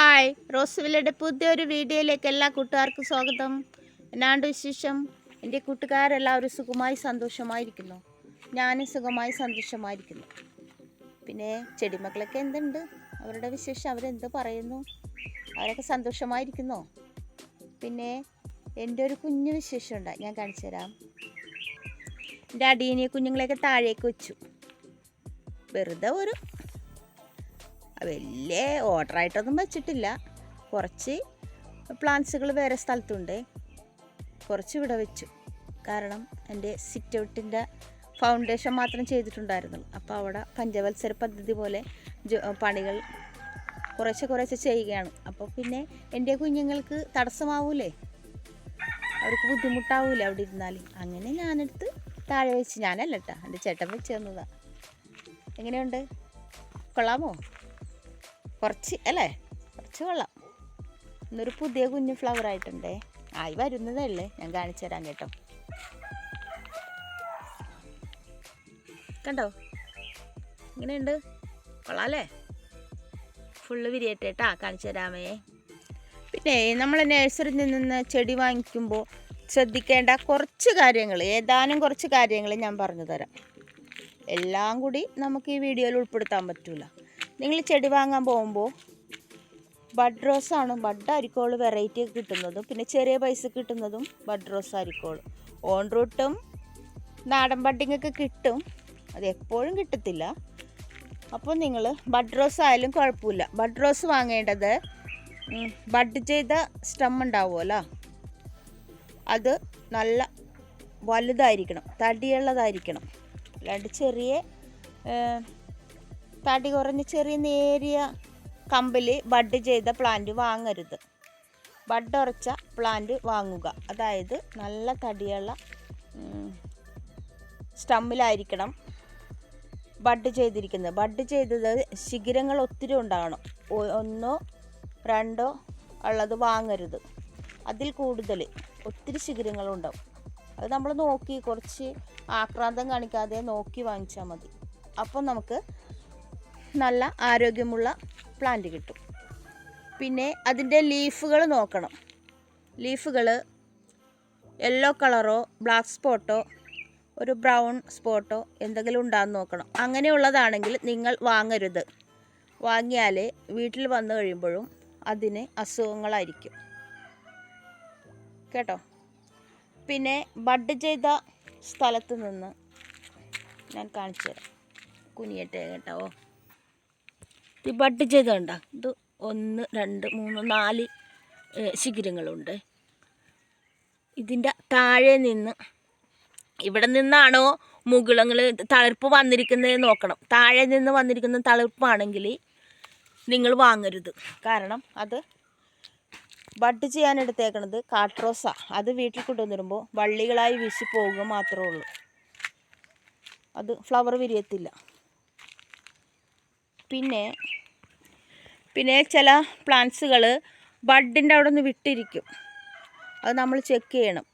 Hi. റോസ്വില്ലയുടെ പുതിയൊരു വീഡിയോയിലേക്ക് എല്ലാ കൂട്ടുകാർക്കും സ്വാഗതം. എന്നാണ്ട് വിശേഷം? എന്റെ കൂട്ടുകാരെല്ലാവരും സുഖമായി സന്തോഷമായിരിക്കുന്നു. ഞാനും സുഖമായി സന്തോഷമായിരിക്കുന്നു. പിന്നെ ചെടിമക്കളൊക്കെ എന്തുണ്ട്? അവരുടെ വിശേഷം അവരെന്ത് പറയുന്നു? അവരൊക്കെ സന്തോഷമായിരിക്കുന്നു? പിന്നെ എന്റെ ഒരു കുഞ്ഞു വിശേഷമുണ്ട് ഞാൻ കാണിച്ചു തരാം. എന്റെ അടിയനെ കുഞ്ഞുങ്ങളെയൊക്കെ താഴേക്ക് വെച്ചു. വെറുതെ ഒരു വലിയ ഓർഡറായിട്ടൊന്നും വെച്ചിട്ടില്ല. കുറച്ച് പ്ലാന്റ്സുകൾ വേറെ സ്ഥലത്തുണ്ട്. കുറച്ച് ഇവിടെ വെച്ചു. കാരണം എന്റെ സിറ്റ് ഔട്ടിന്റെ ഫൗണ്ടേഷൻ മാത്രം ചെയ്തിട്ടുണ്ടായിരുന്നു. അപ്പോൾ അവിടെ പഞ്ചവത്സര പദ്ധതി പോലെ പണികൾ കുറേശ്ശെ കുറേശ്ശെ ചെയ്യുകയാണ്. അപ്പോൾ പിന്നെ എന്റെ കുഞ്ഞുങ്ങൾക്ക് തടസ്സമാവൂലേ? അവർക്ക് ബുദ്ധിമുട്ടാവൂലേ അവിടെ ഇരുന്നാൽ? അങ്ങനെ ഞാനെടുത്ത് താഴെ വെച്ച്. ഞാനല്ല കേട്ടോ എന്റെ ചേട്ടൻ വെച്ച് തന്നതാണ് എങ്ങനെയുണ്ട്? കൊള്ളാമോ? കുറച്ച് അല്ലേ? കുറച്ച് കൊള്ളാം ഇന്നൊരു പുതിയ കുഞ്ഞു ഫ്ലവർ ആയിട്ടുണ്ടേ. ആയി വരുന്നതേ ഉള്ളേ. ഞാൻ കാണിച്ചു തരാം കേട്ടോ. കണ്ടോ? ഇങ്ങനെയുണ്ട്. കൊള്ളാല്ലേ ഫുള്ള് വിരിയട്ടേട്ടാ കാണിച്ചു തരാമേ. പിന്നെ നമ്മൾ നഴ്സറിയിൽ നിന്ന് ചെടി വാങ്ങിക്കുമ്പോൾ ശ്രദ്ധിക്കേണ്ട കുറച്ച് കാര്യങ്ങൾ ഏതാനും കുറച്ച് കാര്യങ്ങൾ ഞാൻ പറഞ്ഞു തരാം. എല്ലാം കൂടി നമുക്ക് ഈ വീഡിയോയിൽ ഉൾപ്പെടുത്താൻ പറ്റില്ല നിങ്ങൾ ചെടി വാങ്ങാൻ പോകുമ്പോൾ ബഡ് റോസ് ആണ് ബഡ് അരിക്കോൾ വെറൈറ്റി കിട്ടുന്നതും പിന്നെ ചെറിയ പൈസ കിട്ടുന്നതും ബഡ് റോസ് അരിക്കോൾ. ഓൺ റൂട്ടും നാടൻ ബഡിങ് ഒക്കെ കിട്ടും. അത് എപ്പോഴും കിട്ടത്തില്ല. അപ്പോൾ നിങ്ങൾ ബഡ് റോസ് ആയാലും കുഴപ്പമില്ല. ബഡ് റോസ് വാങ്ങേണ്ടത് ബഡ് ചെയ്ത സ്റ്റം ഉണ്ടാവുമല്ലോ. അത് നല്ല വലുതായിരിക്കണം തടിയുള്ളതായിരിക്കണം. അല്ലാണ്ട് ചെറിയ തടി കുറഞ്ഞ ചെറിയ നേരിയ കമ്പിൽ ബഡ് ചെയ്ത പ്ലാന്റ് വാങ്ങരുത്. ബഡ് ഉറച്ച പ്ലാന്റ് വാങ്ങുക. അതായത് നല്ല തടിയുള്ള സ്റ്റമ്മിലായിരിക്കണം ബഡ് ചെയ്തിരിക്കുന്നത്. ബഡ് ചെയ്തത് ശിഖിരങ്ങൾ ഒത്തിരി ഉണ്ടാകണം. ഒന്നോ രണ്ടോ ഉള്ളത് വാങ്ങരുത്. അതിൽ കൂടുതൽ ഒത്തിരി ശിഖിരങ്ങളുണ്ടാവും അത് നമ്മൾ നോക്കി കുറച്ച് ആക്രാന്തം കാണിക്കാതെ നോക്കി വാങ്ങിച്ചാൽ മതി. അപ്പം നമുക്ക് നല്ല ആരോഗ്യമുള്ള പ്ലാന്റ് കിട്ടും. പിന്നെ അതിന്റെ ലീഫുകൾ നോക്കണം. ലീഫുകൾ യെല്ലോ കളറോ ബ്ലാക്ക് സ്പോട്ടോ ഒരു ബ്രൗൺ സ്പോട്ടോ എന്തെങ്കിലും ഉണ്ടാകുന്ന നോക്കണം. അങ്ങനെയുള്ളതാണെങ്കിൽ നിങ്ങൾ വാങ്ങരുത്. വാങ്ങിയാൽ വീട്ടിൽ വന്നു കഴിയുമ്പോഴും അതിന് അസുഖങ്ങളായിരിക്കും. കേട്ടോ? പിന്നെ ബഡ് ചെയ്ത സ്ഥലത്ത് നിന്ന് ഞാൻ കാണിച്ചു തരാം കുനിയട്ടെ കേട്ടോ. ഈ ബഡ് ചെയ്തണ്ട. ഇത് ഒന്ന് രണ്ട് മൂന്ന് നാല് ശിഖരങ്ങളുണ്ട്. ഇതിന്റെ താഴെ നിന്ന് ഇവിടെ നിന്നാണോ മുകുളങ്ങൾ തളിർപ്പ് വന്നിരിക്കുന്നത് നോക്കണം. താഴെ നിന്ന് വന്നിരിക്കുന്ന തളിർപ്പാണെങ്കിൽ നിങ്ങൾ വാങ്ങരുത്. കാരണം അത് ബഡ് ചെയ്യാൻ എടുത്തേക്കണത് കാട്രോസ. അത് വീട്ടിൽ കൊണ്ടുവന്നിരുമ്പോൾ വള്ളികളായി വീശി പോവുക മാത്രമേ ഉള്ളൂ. അത് ഫ്ലവർ വിരിയത്തില്ല. പിന്നെ പിന്നെ ചില പ്ലാന്റ്സുകൾ ബഡിന്റെ അവിടെ നിന്ന് വിട്ടിരിക്കും. അത് നമ്മൾ ചെക്ക് ചെയ്യണം.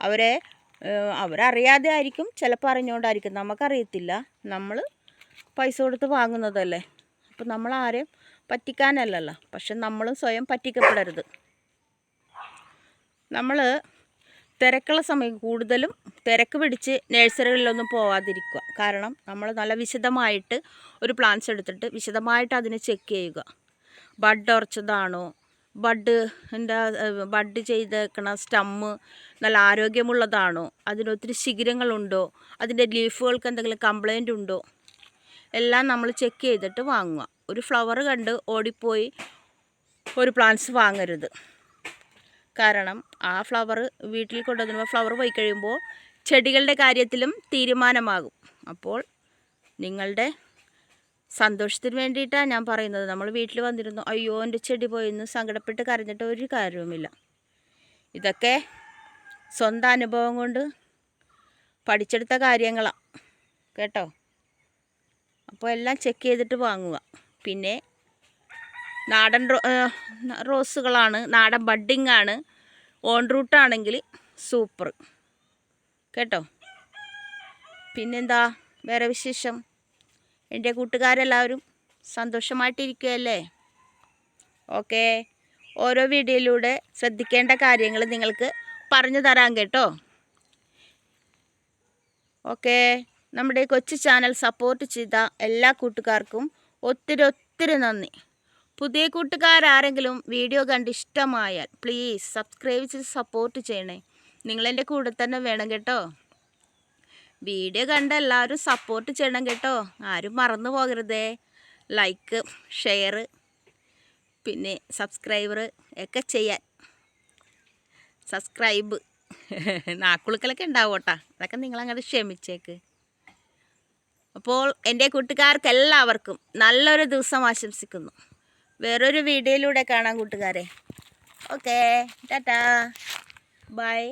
അവരെ അവരറിയാതെ ആയിരിക്കും ചിലപ്പോൾ അറിഞ്ഞുകൊണ്ടായിരിക്കും. നമുക്കറിയത്തില്ല. നമ്മൾ പൈസ കൊടുത്ത് വാങ്ങുന്നതല്ലേ. അപ്പം നമ്മൾ ആരെയും പറ്റിക്കാനല്ലല്ലോ. പക്ഷെ നമ്മളും സ്വയം പറ്റിക്കപ്പെടരുത്. നമ്മൾ തിരക്കുള്ള സമയം കൂടുതലും തിരക്ക് പിടിച്ച് നഴ്സറികളിലൊന്നും പോവാതിരിക്കുക. കാരണം നമ്മൾ നല്ല വിശദമായിട്ട് ഒരു പ്ലാന്റ്സ് എടുത്തിട്ട് വിശദമായിട്ട് അതിനെ ചെക്ക് ചെയ്യുക. ബഡ് ഉറച്ചതാണോ? ബഡ് എന്റെ ബഡ് ചെയ്തേക്കണ സ്റ്റമ്മ് നല്ല ആരോഗ്യമുള്ളതാണോ? അതിനൊത്തിരി ശിഖിരങ്ങളുണ്ടോ? അതിന്റെ ലീഫുകൾക്ക് എന്തെങ്കിലും കംപ്ലൈന്റ് ഉണ്ടോ? എല്ലാം നമ്മൾ ചെക്ക് ചെയ്തിട്ട് വാങ്ങുക. ഒരു ഫ്ലവർ കണ്ട് ഓടിപ്പോയി ഒരു പ്ലാന്റ്സ് വാങ്ങരുത്. കാരണം ആ ഫ്ലവർ വീട്ടിൽ കൊണ്ടുവന്നുമ്പോൾ ഫ്ലവർ പോയി കഴിയുമ്പോൾ ചെടികളുടെ കാര്യത്തിലും തീരുമാനമാകും. അപ്പോൾ നിങ്ങളുടെ സന്തോഷത്തിന് വേണ്ടിയിട്ടാണ് ഞാൻ പറയുന്നത്. നമ്മൾ വീട്ടിൽ വന്നിരുന്നു അയ്യോ എന്റെ ചെടി പോയിന്ന് സങ്കടപ്പെട്ട് കരഞ്ഞിട്ട് ഒരു കാര്യവുമില്ല. ഇതൊക്കെ സ്വന്തം അനുഭവം കൊണ്ട് പഠിച്ചെടുത്ത കാര്യങ്ങളാണ് കേട്ടോ? അപ്പോൾ എല്ലാം ചെക്ക് ചെയ്തിട്ട് വാങ്ങുക. പിന്നെ നാടൻ റോസുകളാണ്. നാടൻ ബഡ്ഡിങ് ആണ് ഓൺ റൂട്ടാണെങ്കിൽ സൂപ്പർ. കേട്ടോ? പിന്നെന്താ? വേറെ വിശേഷം? എന്റെ കൂട്ടുകാരെല്ലാവരും സന്തോഷമായിട്ടിരിക്കുകയല്ലേ? ഓക്കെ. ഓരോ വീഡിയോയിലൂടെ ശ്രദ്ധിക്കേണ്ട കാര്യങ്ങൾ നിങ്ങൾക്ക് പറഞ്ഞു തരാം കേട്ടോ. ഓക്കെ. നമ്മുടെ കൊച്ചു ചാനൽ സപ്പോർട്ട് ചെയ്ത എല്ലാ കൂട്ടുകാർക്കും ഒത്തിരി ഒത്തിരി നന്ദി. പുതിയ കൂട്ടുകാരാരെങ്കിലും വീഡിയോ കണ്ട് ഇഷ്ടമായാൽ പ്ലീസ് സബ്സ്ക്രൈബ് ചെയ്ത് സപ്പോർട്ട് ചെയ്യണേ. നിങ്ങളെന്റെ കൂടെ തന്നെ വേണം കേട്ടോ. വീഡിയോ കണ്ട് എല്ലാവരും സപ്പോർട്ട് ചെയ്യണം കേട്ടോ. ആരും മറന്നു പോകരുതേ. ലൈക്ക് ഷെയർ പിന്നെ സബ്സ്ക്രൈബർ ഒക്കെ ചെയ്യാൻ. സബ്സ്ക്രൈബ് നാക്കുളുക്കലൊക്കെ ഉണ്ടാവും കേട്ടോ. അതൊക്കെ നിങ്ങളങ്ങോട്ട് ക്ഷമിച്ചേക്ക്. അപ്പോൾ എന്റെ കൂട്ടുകാർക്ക് എല്ലാവർക്കും നല്ലൊരു ദിവസം ആശംസിക്കുന്നു. വേറൊരു വീഡിയോയിലൂടെ കാണാം കൂട്ടുകാരെ. ഓക്കേ ടാറ്റാ. ബൈ